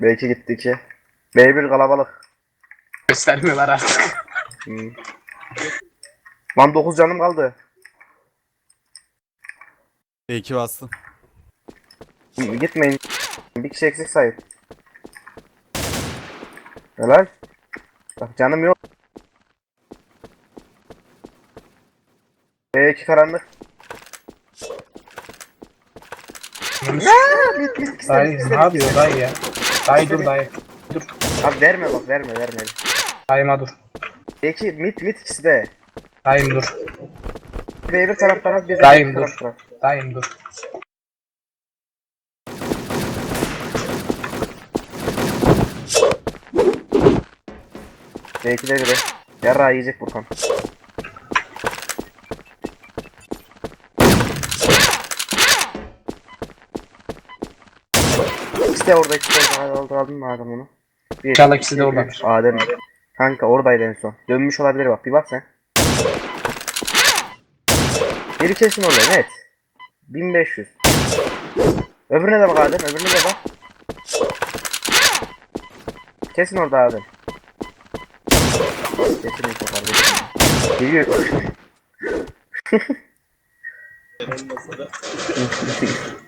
Belki gitti iki. B1 kalabalık. Göstermiyorlar artık. Hmm. Lan 9 canım kaldı. B2 bastım. Hmm, Gitmeyin. Bir kişi eksik sayın. Helal. Bak canım yok. B2 karanlık. Aa, bit bit Dayı ne yapıyor dayı ya? Dayı dur dayı. Dur. Abi verme bak verme verme. Dayıma dur. B2 mit mit ikisi de. Dayım dur. B1 taraf taraf bir Dayım dur. Dayım dur. B2 de biri. Yarra yiyecek Burkan. İkisi de orada ikisi şey de aldım mı adam onu? Bir, İnşallah de şey orada. Adem. Kanka oradaydı en son. Dönmüş olabilir bak bir bak sen. Geri kesin orada net. 1500. Öbürüne de bak Adem öbürüne de bak. Kesin orada Adem. Kesin ilk sefer. Geliyor. Geliyor.